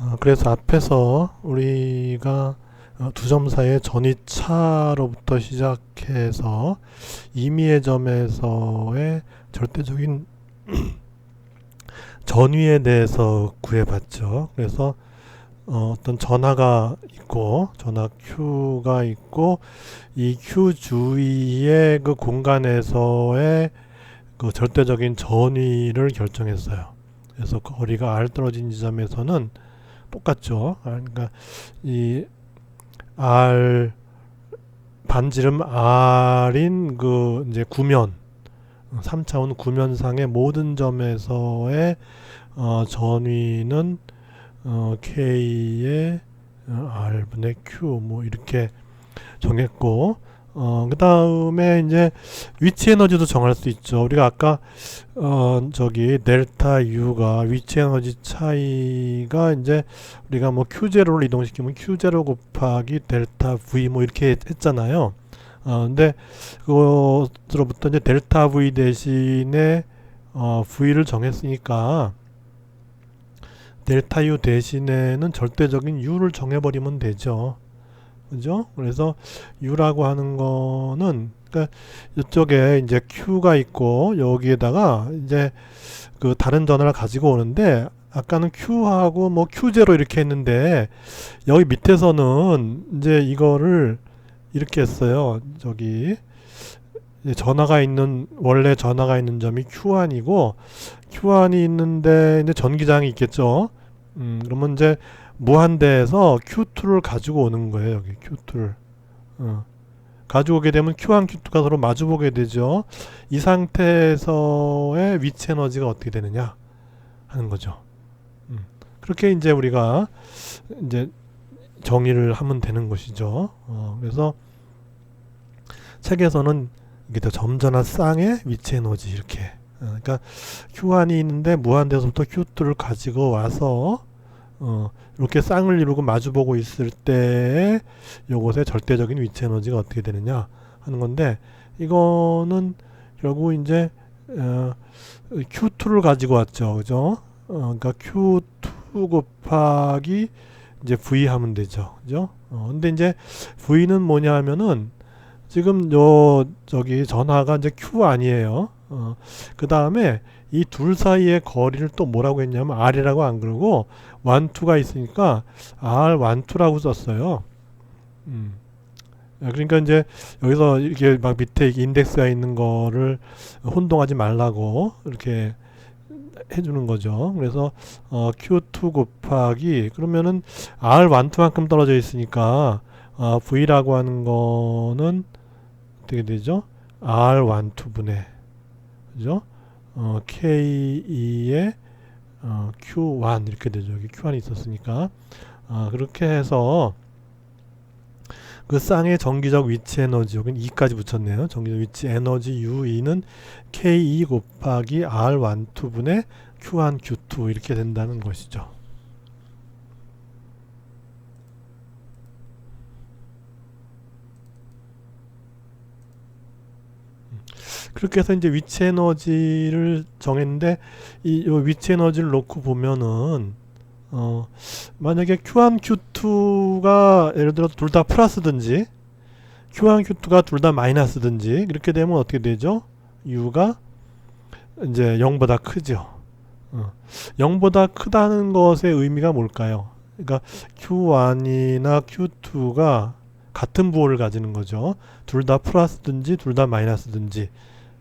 어, 그래서 앞에서 우리가 어, 두점 사이의 전이차로부터 시작해서 임의의 점에서의 절대적인 전위에 대해서 구해봤죠. 그래서 어, 어떤 전하가 있고 전하 Q가 있고 이 Q 주위의 그 공간에서의 그 절대적인 전위를 결정했어요. 그래서 거리가 R 떨어진 지점에서는 똑같죠. 아, 그러니까 이 R 반지름 R인 그 이제 구면 3차원 구면상의 모든 점에서의 어, 전위는 어, K의 어, R분의 Q 뭐 이렇게 정했고 어, 그 다음에 이제 위치 에너지도 정할 수 있죠. 우리가 아까 어, 저기 델타 U가 위치 에너지 차이가 이제 우리가 뭐 Q0를 이동시키면 Q0 곱하기 델타 V 뭐 이렇게 했잖아요. 어, 근데 그것으로부터 이제 델타 V 대신에 어, V를 정했으니까 델타 U 대신에는 절대적인 U를 정해버리면 되죠. 그죠? 그래서 U라고 하는 거는 그러니까 이쪽에 이제 Q가 있고 여기에다가 이제 그 다른 전화를 가지고 오는데 아까는 Q하고 뭐 Q0 이렇게 했는데 여기 밑에서는 이제 이거를 이렇게 했어요. 저기 전화가 있는 원래 전화가 있는 점이 Q1이고 Q1이 있는데 이제 전기장이 있겠죠. 음, 그러면 이제 무한대에서 Q2를 가지고 오는 거예요. 여기 Q2를. 어. 가지고 오게 되면 Q1, Q2가 서로 마주보게 되죠. 이 상태에서의 위치 에너지가 어떻게 되느냐 하는 거죠. 음. 그렇게 이제 우리가 이제 정의를 하면 되는 것이죠. 어, 그래서 책에서는 이게 더 점전한 쌍의 위치 에너지 이렇게 어, 그러니까 Q1이 있는데 무한대에서부터 Q2를 가지고 와서 어, 이렇게 쌍을 이루고 마주보고 있을 때 요것의 절대적인 위치 에너지가 어떻게 되느냐 하는 건데 이거는 결국 이제 어, Q2를 가지고 왔죠. 그죠? 어, 그러니까 Q2 곱하기 이제 V 하면 되죠. 그죠? 어, 근데 이제 V는 뭐냐 하면은 지금 요 저기 전화가 이제 Q 아니에요. 어, 그 다음에 이 둘 사이의 거리를 또 뭐라고 했냐면 R이라고 안 그러고 완투가 있으니까 R 완투라고 썼어요. 음. 그러니까 이제 여기서 이게 막 밑에 인덱스가 있는 거를 혼동하지 말라고 이렇게 해주는 거죠. 그래서 어, Q2 곱하기 그러면은 R 완투만큼 떨어져 있으니까 어, V라고 하는 거는 어떻게 되죠? R 완투분의 그죠? 어, K2의 어, Q1 이렇게 되죠. 여기 Q1이 있었으니까 어, 그렇게 해서 그 쌍의 정기적 위치 에너지 여기는 2까지 붙였네요. 정기적 위치 에너지 U2는 K2 곱하기 R12분의 Q1, Q2 이렇게 된다는 것이죠. 그렇게 해서 이제 위치 에너지를 정했는데 이 위치 에너지를 놓고 보면은 어 만약에 Q1, Q2가 예를 들어 둘 다 플러스든지 Q1, Q2가 둘 다 마이너스든지 이렇게 되면 어떻게 되죠? U가 이제 0보다 크죠. 어. 0보다 크다는 것의 의미가 뭘까요? 그러니까 Q1이나 Q2가 같은 부호를 가지는 거죠. 둘 다 플러스든지 둘 다 마이너스든지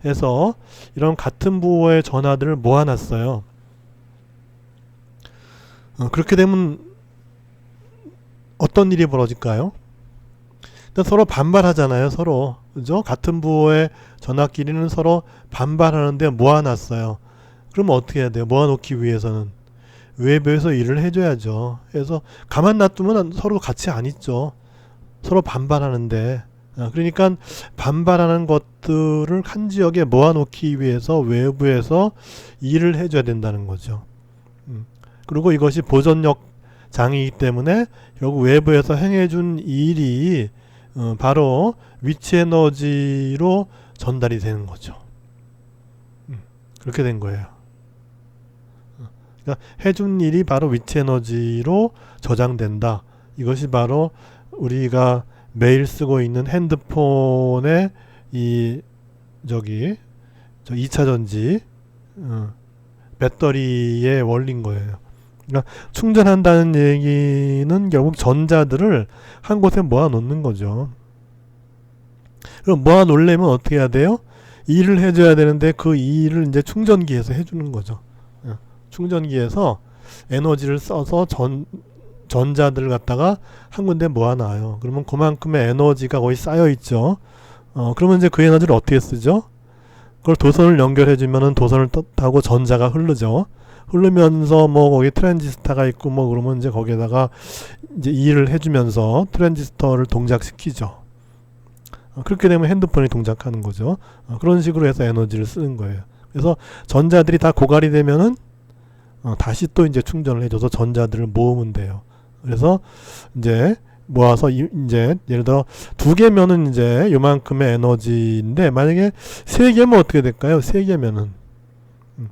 해서 이런 같은 부호의 전하들을 모아놨어요. 어, 그렇게 되면 어떤 일이 벌어질까요? 서로 반발하잖아요. 서로 그죠? 같은 부호의 전하끼리는 서로 반발하는데 모아놨어요. 그러면 어떻게 해야 돼요? 모아놓기 위해서는 외부에서 일을 해줘야죠. 그래서 가만 놔두면 서로 같이 안 있죠. 서로 반발하는데 아, 그러니까 반발하는 것들을 한 지역에 모아놓기 위해서 외부에서 일을 해줘야 된다는 거죠. 음. 그리고 이것이 보존력 장이기 때문에 결국 외부에서 행해준 일이 어, 바로 위치 에너지로 전달이 되는 거죠. 음. 그렇게 된 거예요. 어. 그러니까 해준 일이 바로 위치 에너지로 저장된다. 이것이 바로 우리가 매일 쓰고 있는 핸드폰의 이 저기 저 2차 전지 어, 배터리의 원리인 거예요. 그러니까 충전한다는 얘기는 결국 전자들을 한 곳에 모아 놓는 거죠. 그럼 모아 놓으려면 어떻게 해야 돼요? 일을 해줘야 되는데 그 일을 이제 충전기에서 해주는 거죠. 어, 충전기에서 에너지를 써서 전 전자들을 갖다가 한 군데 모아놔요. 그러면 그만큼의 에너지가 거기 쌓여 있죠. 어, 그러면 이제 그 에너지를 어떻게 쓰죠? 그걸 도선을 연결해주면은 도선을 타- 타고 전자가 흐르죠. 흐르면서 뭐 거기 트랜지스터가 있고 뭐 그러면 이제 거기에다가 이제 일을 해주면서 트랜지스터를 동작시키죠. 어, 그렇게 되면 핸드폰이 동작하는 거죠. 어, 그런 식으로 해서 에너지를 쓰는 거예요. 그래서 전자들이 다 고갈이 되면은 어, 다시 또 이제 충전을 해줘서 전자들을 모으면 돼요. 그래서 이제 모아서 이, 이제 예를 들어 두 개면은 이제 요만큼의 에너지인데 만약에 세 개면 어떻게 될까요? 세 개면은 음.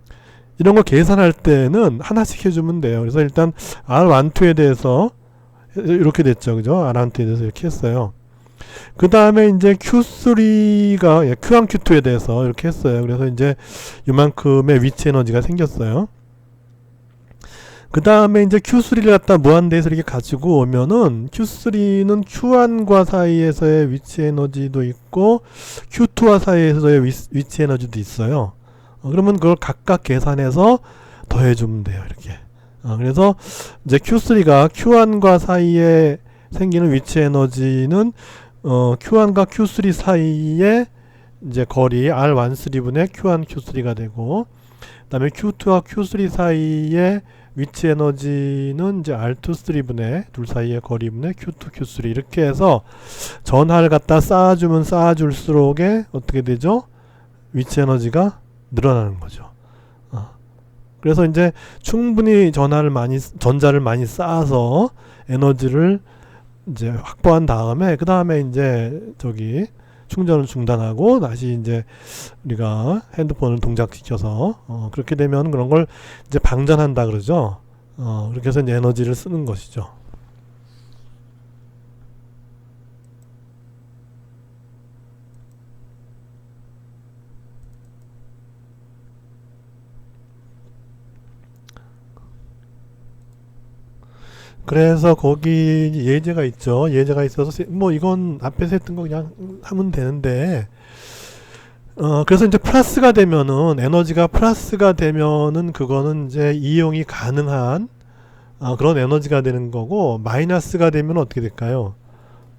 이런 거 계산할 때는 하나씩 해주면 돼요. 그래서 일단 R12에 대해서 이렇게 됐죠, 그죠? R12에 대해서 이렇게 했어요. 그 다음에 이제 Q3가 예, Q1, Q2에 대해서 이렇게 했어요. 그래서 이제 요만큼의 위치 에너지가 생겼어요. 그 다음에 이제 Q3를 갖다 무한대에서 이렇게 가지고 오면은 Q3는 Q1과 사이에서의 위치 에너지도 있고 Q2와 사이에서의 위, 위치 에너지도 있어요. 어, 그러면 그걸 각각 계산해서 더해주면 돼요. 이렇게. 어, 그래서 이제 Q3가 Q1과 사이에 생기는 위치 에너지는 어, Q1과 Q3 사이에 이제 거리 R13분의 Q1, Q3가 되고 그 다음에 Q2와 Q3 사이에 위치 에너지는 이제 R23분의 둘 사이의 거리분의 Q2, Q3 이렇게 해서 전하를 갖다 쌓아주면 쌓아줄수록에 어떻게 되죠? 위치 에너지가 늘어나는 거죠. 어. 그래서 이제 충분히 전하를 많이 전자를 많이 쌓아서 에너지를 이제 확보한 다음에 그 다음에 이제 저기 충전을 중단하고 다시 이제 우리가 핸드폰을 동작시켜서 어 그렇게 되면 그런 걸 이제 방전한다 그러죠. 어 그렇게 해서 이제 에너지를 쓰는 것이죠. 그래서 거기 예제가 있죠. 예제가 있어서 세- 뭐 이건 앞에서 했던 거 그냥 하면 되는데 어 그래서 이제 플러스가 되면은 에너지가 플러스가 되면은 그거는 이제 이용이 가능한 아, 그런 에너지가 되는 거고 마이너스가 되면 어떻게 될까요?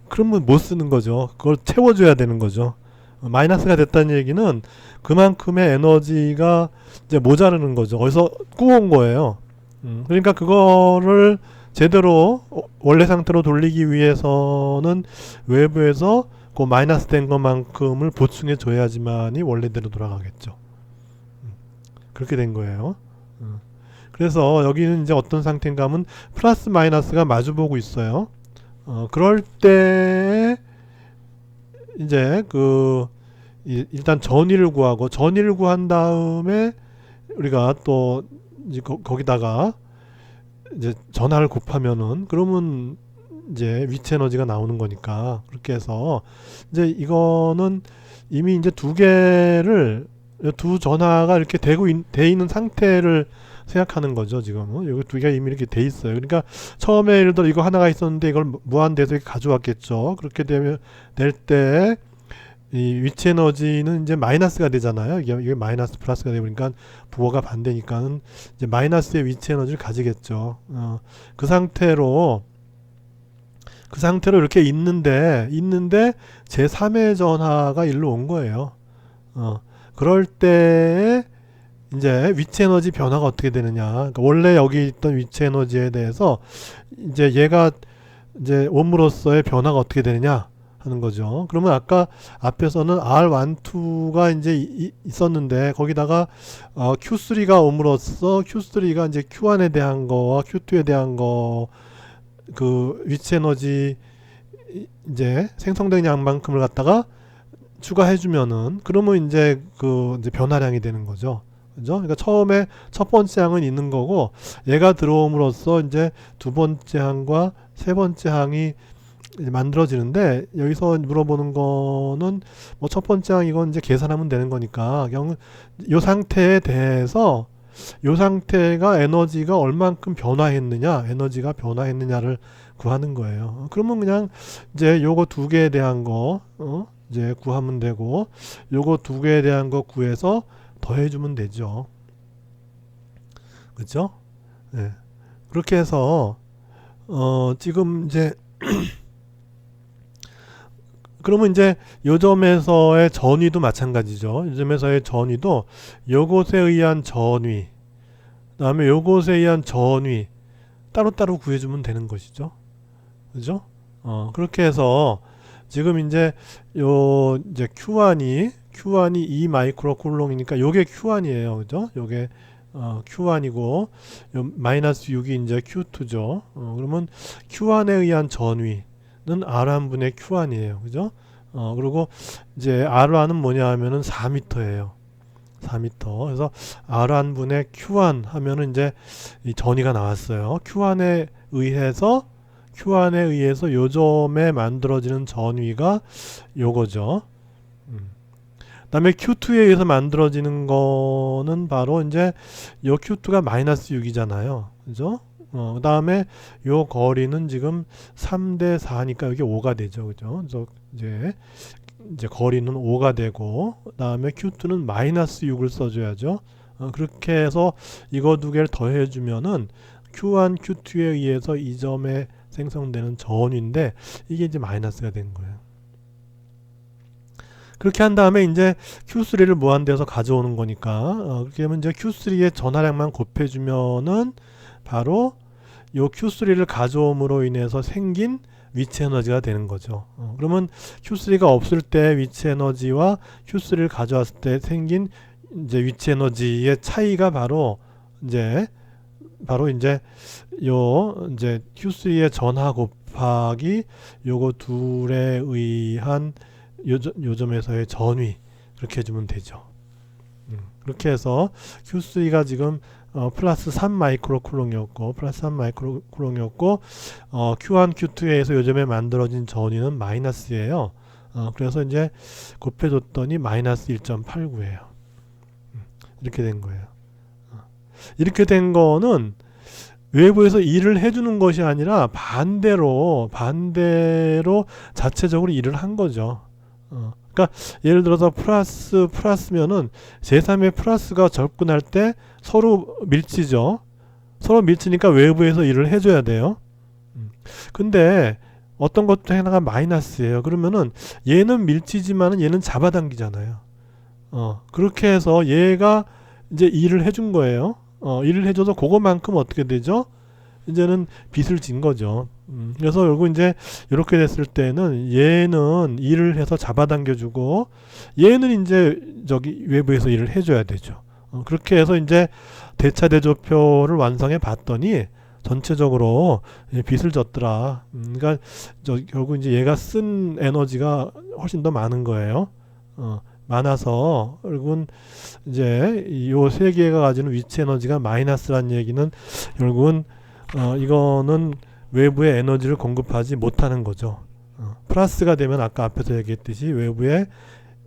그러면 못 쓰는 거죠. 그걸 채워줘야 되는 거죠. 어, 마이너스가 됐다는 얘기는 그만큼의 에너지가 이제 모자르는 거죠. 어디서 구운 거예요. 음, 그러니까 그거를 제대로 어, 원래 상태로 돌리기 위해서는 외부에서 그 마이너스 된 것만큼을 보충해 줘야지만이 원래대로 돌아가겠죠. 음, 그렇게 된 거예요. 음. 그래서 여기는 이제 어떤 상태인가 하면 플러스 마이너스가 마주보고 있어요. 어, 그럴 때 이제 그 이- 일단 전위를 구하고 전위를 구한 다음에 우리가 또 거기다가 이제 전하를 곱하면은 그러면 이제 위치 에너지가 나오는 거니까 그렇게 해서 이제 이거는 이미 이제 두 개를 두 전하가 이렇게 되고 있, 돼 있는 상태를 생각하는 거죠 지금은. 여기 두 개가 이미 이렇게 돼 있어요. 그러니까 처음에 예를 들어 이거 하나가 있었는데 이걸 무한대에서 가져왔겠죠. 그렇게 되면 될 때 이 위치 에너지는 이제 마이너스가 되잖아요 이게, 이게 마이너스 플러스가 되니까 부호가 반대니까는 이제 마이너스의 위치 에너지를 가지겠죠. 어, 그 상태로 그 상태로 이렇게 있는데 있는데 제 3의 전하가 일로 온 거예요. 어, 그럴 때 이제 위치 에너지 변화가 어떻게 되느냐? 그러니까 원래 여기 있던 위치 에너지에 대해서 이제 얘가 이제 옴으로써의 변화가 어떻게 되느냐 하는 거죠. 그러면 아까 앞에서는 R12가 이제 이- 있었는데 거기다가 어, Q3가 옴으로써 Q3가 이제 Q1에 대한 거와 Q2에 대한 거 그 위치 에너지 이- 이제 생성된 양만큼을 갖다가 추가해 주면은 그러면 이제 그 이제 변화량이 되는 거죠. 그죠? 그러니까 처음에 첫 번째 항은 있는 거고 얘가 들어옴으로써 이제 두 번째 항과 세 번째 항이 만들어지는데 여기서 물어보는 거는 뭐 첫 번째 항 이건 이제 계산하면 되는 거니까 요 상태에 대해서 요 상태가 에너지가 얼만큼 변화했느냐 에너지가 변화했느냐를 구하는 거예요. 그러면 그냥 이제 요거 두 개에 대한 거 어? 이제 구하면 되고 요거 두 개에 대한 거 구해서 더해주면 되죠. 그죠? 네. 그렇게 해서 어 지금 이제 그러면 이제 요점에서의 전위도 마찬가지죠. 요점에서의 전위도 요것에 의한 전위 그다음에 요것에 의한 전위 따로따로 구해주면 되는 것이죠. 그죠? 어 그렇게 해서 지금 이제 요 이제 Q1이 Q1이 2 마이크로 쿨롱이니까 요게 Q1이에요. 그죠? 요게 어, Q1이고 요 마이너스 6이 이제 Q2죠. 어, 그러면 Q1에 의한 전위 는 R1분의 Q1이에요. 그죠? 어, 그리고 이제 R1은 뭐냐 하면은 4m예요. 4m. 그래서 R1분의 Q1 하면은 이제 이 전위가 나왔어요. Q1에 의해서 Q1에 의해서 요점에 만들어지는 전위가 요거죠. 음. 그다음에 Q2에 의해서 만들어지는 거는 바로 이제 요 Q2가 마이너스 6이잖아요. 그죠? 어, 그 다음에 요 거리는 지금 3대 4니까 여기 5가 되죠. 그죠? 그래서 이제 이제 거리는 5가 되고 그 다음에 Q2는 마이너스 6을 써 줘야죠. 어, 그렇게 해서 이거 두 개를 더해 주면은 Q1, Q2에 의해서 이 점에 생성되는 전위인데 이게 이제 마이너스가 된 거예요. 그렇게 한 다음에 이제 Q3를 무한대에서 가져오는 거니까 어, 그렇게 하면 이제 Q3의 전하량만 곱해주면은 바로 요 Q3를 가져옴으로 인해서 생긴 위치 에너지가 되는 거죠. 어, 그러면 Q3가 없을 때 위치 에너지와 Q3를 가져왔을 때 생긴 이제 위치 에너지의 차이가 바로 이제 바로 이제 요 이제 Q3의 전하 곱하기 요거 둘에 의한 요점, 요점에서의 전위 그렇게 해주면 되죠. 음, 그렇게 해서 Q3가 지금 어, 플러스 3 마이크로 쿨롱이었고 플러스 3 마이크로 쿨롱이었고 어, Q1, Q2에서 요점에 만들어진 전위는 마이너스예요. 어, 그래서 이제 곱해줬더니 마이너스 1.89예요. 음, 이렇게 된 거예요. 어, 이렇게 된 거는 외부에서 일을 해주는 것이 아니라 반대로 반대로 자체적으로 일을 한 거죠. 어, 그러니까 예를 들어서 플러스 플러스면은 제3의 플러스가 접근할 때 서로 밀치죠. 서로 밀치니까 외부에서 일을 해줘야 돼요. 음. 근데 어떤 것도 하나가 마이너스예요. 그러면은 얘는 밀치지만은 얘는 잡아당기잖아요. 어, 그렇게 해서 얘가 이제 일을 해준 거예요. 어, 일을 해줘서 그거만큼 어떻게 되죠? 이제는 빚을 진 거죠. 음, 그래서 결국 이제 이렇게 됐을 때는 얘는 일을 해서 잡아당겨주고 얘는 이제 저기 외부에서 일을 해줘야 되죠. 어, 그렇게 해서 이제 대차 대조표를 완성해 봤더니 전체적으로 빚을 졌더라. 음, 그러니까 저 결국 이제 얘가 쓴 에너지가 훨씬 더 많은 거예요. 어, 많아서 결국은 이제 요 세 개가 가지는 위치 에너지가 마이너스란 얘기는 결국은 어, 이거는 외부에 에너지를 공급하지 못하는 거죠. 어, 플러스가 되면 아까 앞에서 얘기했듯이 외부에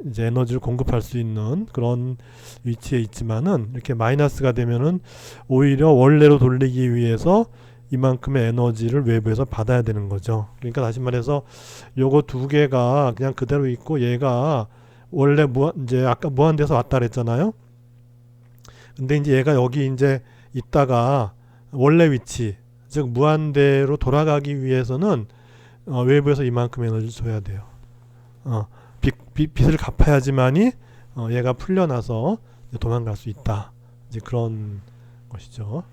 이제 에너지를 공급할 수 있는 그런 위치에 있지만은 이렇게 마이너스가 되면은 오히려 원래로 돌리기 위해서 이만큼의 에너지를 외부에서 받아야 되는 거죠. 그러니까 다시 말해서 요거 두 개가 그냥 그대로 있고 얘가 원래 무한 이제 아까 무한대에서 왔다 그랬잖아요. 근데 이제 얘가 여기 이제 있다가 원래 위치 즉 무한대로 돌아가기 위해서는 어, 외부에서 이만큼 에너지를 줘야 돼요. 어, 빚, 빚, 빚을 갚아야지만이 어, 얘가 풀려나서 도망갈 수 있다. 이제 그런 것이죠.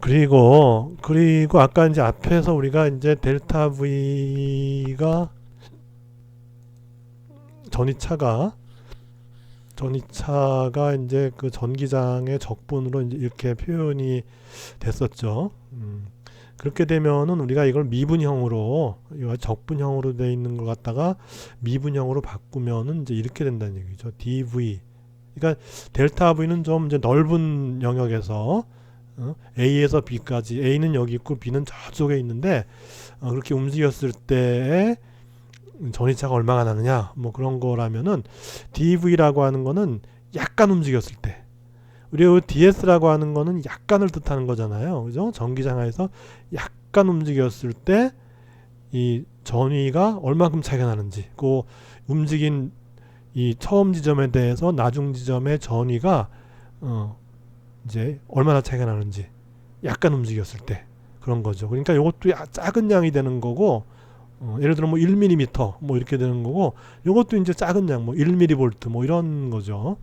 그리고 그리고 아까 이제 앞에서 우리가 이제 델타 V가 전이차가 전이차가 이제 그 전기장의 적분으로 이제 이렇게 표현이 됐었죠. 음, 그렇게 되면은 우리가 이걸 미분형으로 적분형으로 돼 있는 걸 갖다가 미분형으로 바꾸면은 이제 이렇게 된다는 얘기죠. dv. 그러니까 델타 v는 좀 이제 넓은 영역에서 어, A에서 B까지. A는 여기 있고 B는 저쪽에 있는데 어, 그렇게 움직였을 때에 전이차가 얼마가 나느냐? 뭐 그런 거라면은 DV라고 하는 거는 약간 움직였을 때. 그리고 DS라고 하는 거는 약간을 뜻하는 거잖아요. 그죠? 전기장하에서 약간 움직였을 때 이 전위가 얼마큼 차이가 나는지. 그 움직인 이 처음 지점에 대해서 나중 지점의 전위가 어 이제 얼마나 차이가 나는지 약간 움직였을 때 그런 거죠 그러니까 이것도 야- 작은 양이 되는 거고 어, 예를 들어 뭐 1mm 뭐 이렇게 되는 거고 요것도 이제 작은 양 뭐 1mV 뭐 이런 거죠.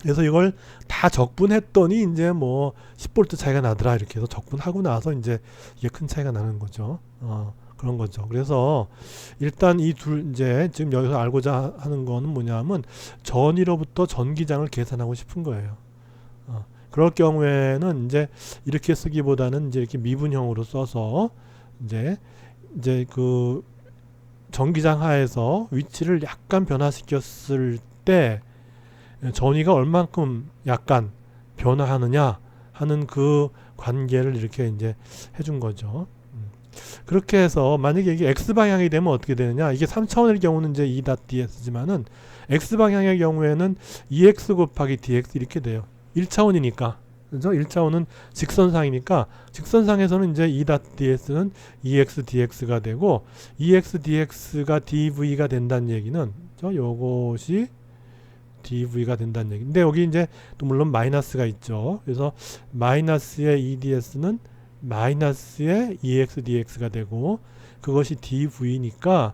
그래서 이걸 다 적분했더니 이제 뭐 10V 차이가 나더라 이렇게 해서 적분하고 나서 이제 이게 큰 차이가 나는 거죠. 어, 그런 거죠. 그래서 일단 이 둘 이제 지금 여기서 알고자 하는 거는 뭐냐면 전위로부터 전기장을 계산하고 싶은 거예요. 어, 그럴 경우에는 이제 이렇게 쓰기보다는 이제 이렇게 미분형으로 써서 이제 이제 그 전기장 하에서 위치를 약간 변화시켰을 때 전위가 얼만큼 약간 변화하느냐 하는 그 관계를 이렇게 이제 해준 거죠. 음. 그렇게 해서 만약에 이게 x 방향이 되면 어떻게 되느냐? 이게 3차원의 경우는 이제 2.ds지만은 x 방향의 경우에는 2x 곱하기 dx 이렇게 돼요. 1차원이니까. 그죠? 1차원은 직선상이니까 직선상에서는 이제 2.ds는 2x dx가 되고 2x dx가 dv가 된다는 얘기는 저 요것이 dv가 된다는 얘기. 근데 여기 이제 또 물론 마이너스가 있죠. 그래서 마이너스의 2ds는 마이너스의 2x dx가 되고 그것이 dv니까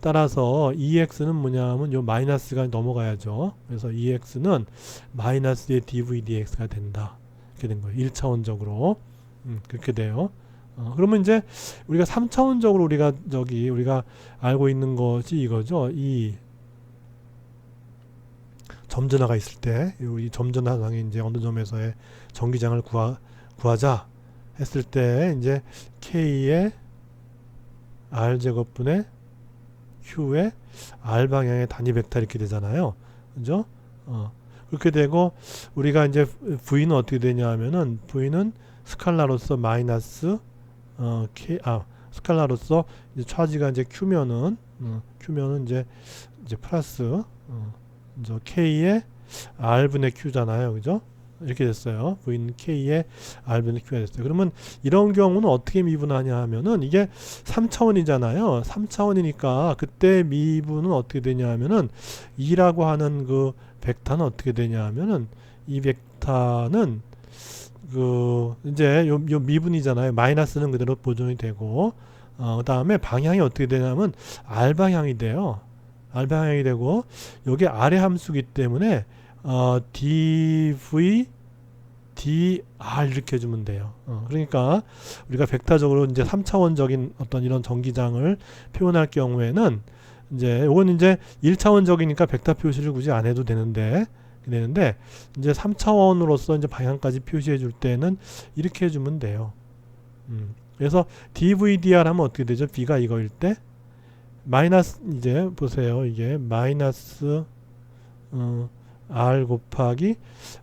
따라서 2x는 뭐냐면 요 마이너스가 넘어가야죠. 그래서 2x는 마이너스의 dv dx가 된다. 이렇게 된 거예요. 1차원적으로. 음, 그렇게 돼요. 어, 그러면 이제 우리가 3차원적으로 우리가 저기 우리가 알고 있는 것이 이거죠. 이 점전화가 있을 때, 이 점전화상에 이제 어느 점에서의 전기장을 구하, 구하자 했을 때 이제 K의 R 제곱분의 Q의 R 방향의 단위 벡터 이렇게 되잖아요. 그죠? 어. 그렇게 되고 우리가 이제 V는 어떻게 되냐 하면은 V는 스칼라로서 마이너스 어 K 아 스칼라로서 이제 차지가 이제 Q면은 어, Q면은 이제 이제 플러스 어, 이제 K의 R분의 Q잖아요. 그죠? 이렇게 됐어요. V는 K의 R분의 Q가 됐어요. 그러면 이런 경우는 어떻게 미분하냐 하면은 이게 3차원이잖아요. 3차원이니까 그때 미분은 어떻게 되냐 하면은 2라고 하는 그 벡터는 어떻게 되냐 하면은 이 벡터는 그 이제 요, 요 미분이잖아요. 마이너스는 그대로 보존이 되고 어 그 다음에 방향이 어떻게 되냐면 r 방향이 돼요. r 방향이 되고 요게 아래 함수기 때문에 어 dv dr 이렇게 해주면 돼요. 어, 그러니까 우리가 벡터적으로 이제 3차원적인 어떤 이런 전기장을 표현할 경우에는 이제 요건 이제 1차원적이니까 벡터 표시를 굳이 안 해도 되는데 되는데 이제 3차원으로서 이제 방향까지 표시해 줄 때는 이렇게 해주면 돼요. 음. 그래서 dvdr 하면 어떻게 되죠? b가 이거일 때 마이너스 이제 보세요. 이게 마이너스 어, r 곱하기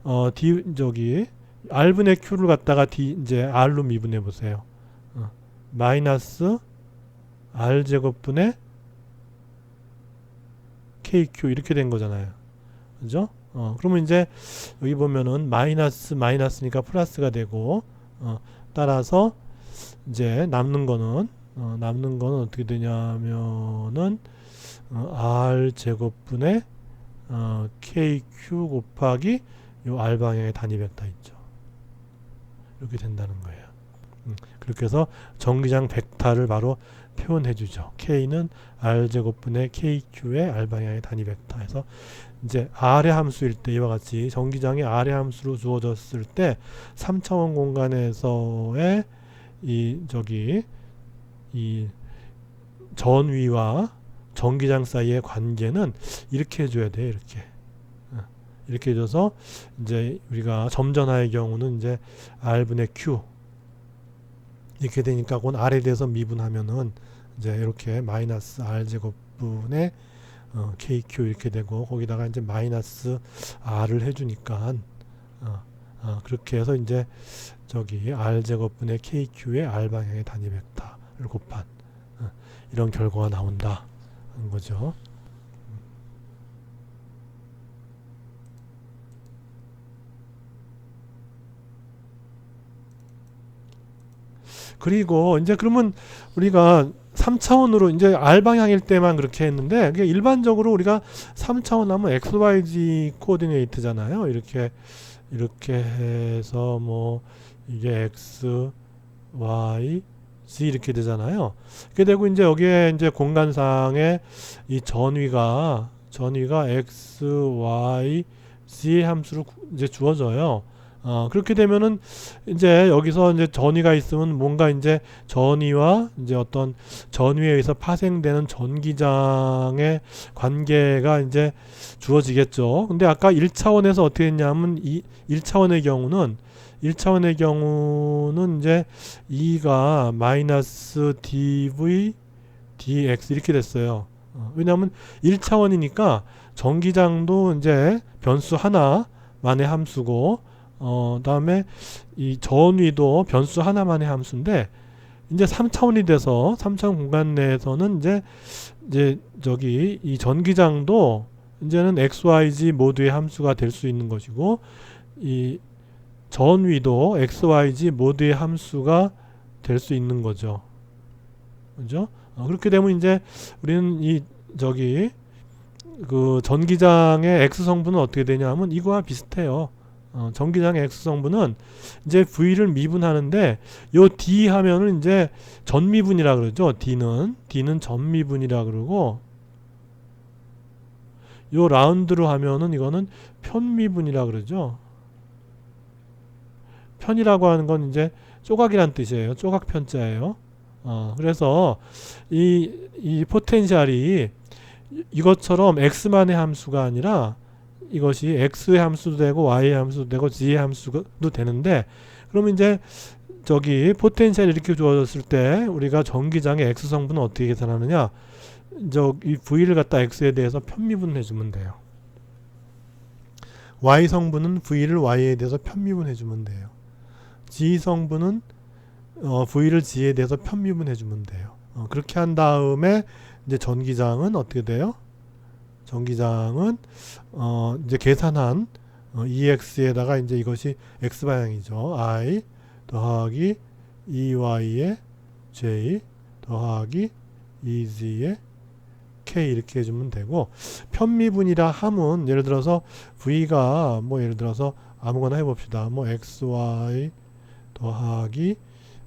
어 d 저기 r분의 q를 갖다가 d 이제 r로 미분해 보세요. 어, 마이너스 r 제곱 분의 kq 이렇게 된 거잖아요. 그죠? 어, 그러면 이제 여기 보면은 마이너스 마이너스니까 플러스가 되고 어, 따라서 이제 남는 거는 어, 남는 거는 어떻게 되냐면은 어, r 제곱분의 어, kq 곱하기 요 r 방향의 단위 벡터 있죠. 이렇게 된다는 거예요. 음, 그렇게 해서 전기장 벡터를 바로 표현해 주죠. k는 r 제곱분의 kq의 r 방향의 단위 벡터에서 이제 r의 함수일 때 이와 같이 전기장이 r의 함수로 주어졌을 때 3차원 공간에서의 이 저기 이 전위와 전기장 사이의 관계는 이렇게 해줘야 돼 이렇게. 어, 이렇게 해줘서 이제 우리가 점전하의 경우는 이제 r분의 q. 이렇게 되니까 그건 r에 대해서 미분하면은 이제 이렇게 마이너스 r 제곱분의 어, kq 이렇게 되고 거기다가 이제 마이너스 r을 해주니까 어, 어, 그렇게 해서 이제 저기 r 제곱분의 kq의 r 방향의 단위 벡터를 곱한 어, 이런 결과가 나온다. 는 거죠. 그리고 이제 그러면 우리가 3차원으로 이제 R 방향일 때만 그렇게 했는데 그게 일반적으로 우리가 3차원 하면 XYZ 코디네이트잖아요. 이렇게 이렇게 해서 뭐 이게 X, Y, 이렇게 되잖아요. 이렇게 되고 이제 여기에 이제 공간상에 이 전위가 전위가 X, Y, Z 함수로 이제 주어져요. 어, 그렇게 되면은 이제 여기서 이제 전위가 있으면 뭔가 이제 전위와 이제 어떤 전위에 의해서 파생되는 전기장의 관계가 이제 주어지겠죠. 근데 아까 1차원에서 어떻게 했냐면 이 1차원의 경우는 1차원의 경우는 이제 2가 마이너스 dv dx 이렇게 됐어요. 어, 왜냐하면 1차원이니까 전기장도 이제 변수 하나만의 함수고 어, 다음에 이 전위도 변수 하나만의 함수인데 이제 3차원이 돼서 3차원 공간 내에서는 이제 이제 저기 이 전기장도 이제는 XYZ 모두의 함수가 될 수 있는 것이고 이 전위도 XYZ 모두의 함수가 될 수 있는 거죠. 그죠? 어, 그렇게 되면 이제 우리는 이 저기 그 전기장의 X 성분은 어떻게 되냐 하면 이거와 비슷해요. 어, 전기장의 X 성분은 이제 V를 미분하는데 요 D 하면은 이제 전미분이라 그러죠. D는 D는 전미분이라 그러고 요 라운드로 하면은 이거는 편미분이라 그러죠. 편이라고 하는 건 이제 조각이란 뜻이에요. 조각 편자예요. 어, 그래서 이, 이 포텐셜이 이것처럼 x만의 함수가 아니라 이것이 x의 함수도 되고 y의 함수도 되고 z의 함수도 되는데 그러면 이제 저기 포텐셜이 이렇게 주어졌을 때 우리가 전기장의 x 성분은 어떻게 계산하느냐 저이 v를 갖다 x에 대해서 편미분해 주면 돼요. y 성분은 v를 y에 대해서 편미분해 주면 돼요. G 성분은 어, v를 g에 대해서 편미분 해 주면 돼요. 어, 그렇게 한 다음에 이제 전기장은 어떻게 돼요? 전기장은 어 이제 계산한 어 EX에다가 이제 이것이 X 방향이죠. I 더하기 EY의 J 더하기 EZ의 K 이렇게 해주면 되고 편미분이라 함은 예를 들어서 V가 뭐 예를 들어서 아무거나 해봅시다. 뭐 XY 더하기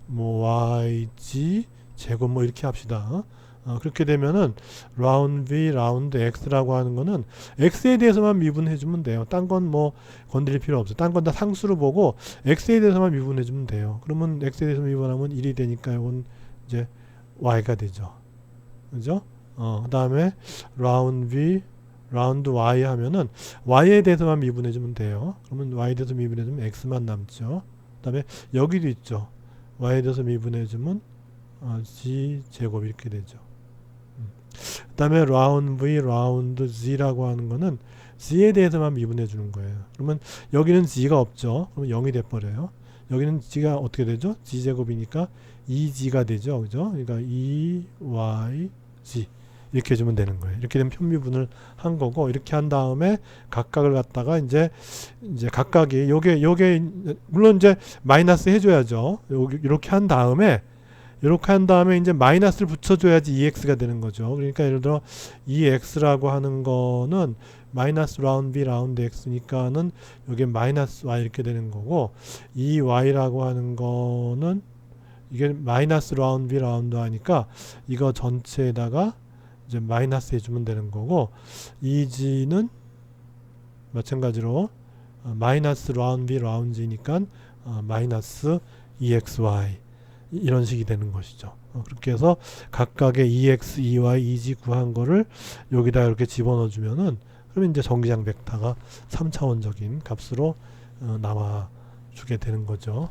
뭐 YG 제곱 뭐 이렇게 합시다. 어, 그렇게 되면은 라운드 V, 라운드 X라고 하는 거는 X에 대해서만 미분해 주면 돼요. 딴 건 뭐 건드릴 필요 없어. 딴 건 다 상수로 보고 X에 대해서만 미분해 주면 돼요. 그러면 X에 대해서 미분하면 1이 되니까 이건 이제 Y가 되죠. 그죠? 어, 그 다음에 라운드 V, 라운드 Y 하면은 Y에 대해서만 미분해 주면 돼요. 그러면 Y에 대해서 미분해 주면 X만 남죠. 그 다음에 여기도 있죠. Y에 대해서 미분해 주면 어, G 제곱 이렇게 되죠. 그 다음에 라운드 V, 라운드 Z라고 하는 거는 Z에 대해서만 미분해 주는 거예요. 그러면 여기는 Z가 없죠. 그러면 0이 돼 버려요. 여기는 G가 어떻게 되죠? G제곱이니까 2G가 되죠. 그죠? 그러니까 2, Y, G 이렇게 해주면 되는 거예요. 이렇게 되면 편미분을 한 거고 이렇게 한 다음에 각각을 갖다가 이제 이제 각각이 요게 요게 물론 이제 마이너스 해줘야죠. 이렇게 한 다음에 이렇게 한 다음에 이제 마이너스를 붙여줘야지 EX가 되는 거죠. 그러니까 예를 들어 EX라고 하는 거는 마이너스 라운드 B 라운드 X니까는 여기 마이너스 Y 이렇게 되는 거고 EY라고 하는 거는 이게 마이너스 라운드 B 라운드 하니까 이거 전체에다가 이제 마이너스 해주면 되는 거고 EG는 마찬가지로 어, 마이너스 라운드 B 라운드니까 어, 마이너스 EXY 이런 식이 되는 것이죠. 어, 그렇게 해서 각각의 EX, EY, EG 구한 거를 여기다 이렇게 집어넣어 주면은 그러면 이제 전기장 벡터가 3차원적인 값으로 어, 나와 주게 되는 거죠.